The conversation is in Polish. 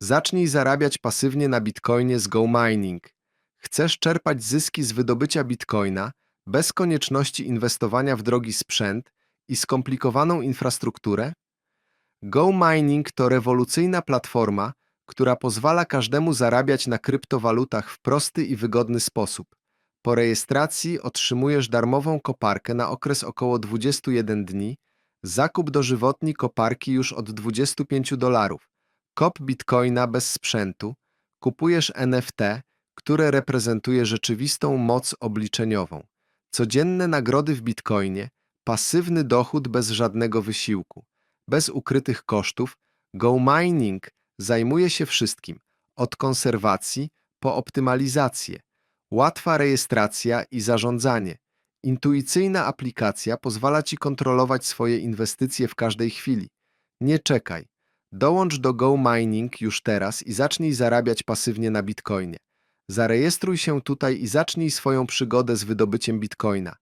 Zacznij zarabiać pasywnie na Bitcoinie z GoMining. Chcesz czerpać zyski z wydobycia Bitcoina bez konieczności inwestowania w drogi sprzęt i skomplikowaną infrastrukturę? GoMining to rewolucyjna platforma, która pozwala każdemu zarabiać na kryptowalutach w prosty i wygodny sposób. Po rejestracji otrzymujesz darmową koparkę na okres około 21 dni, zakup dożywotni koparki już od 25 dolarów, kop bitcoina bez sprzętu, kupujesz NFT, które reprezentuje rzeczywistą moc obliczeniową, codzienne nagrody w bitcoinie, pasywny dochód bez żadnego wysiłku, bez ukrytych kosztów. GoMining zajmuje się wszystkim, od konserwacji po optymalizację. Łatwa rejestracja i zarządzanie. Intuicyjna aplikacja pozwala Ci kontrolować swoje inwestycje w każdej chwili. Nie czekaj. Dołącz do GoMining już teraz i zacznij zarabiać pasywnie na Bitcoinie. Zarejestruj się tutaj i zacznij swoją przygodę z wydobyciem Bitcoina.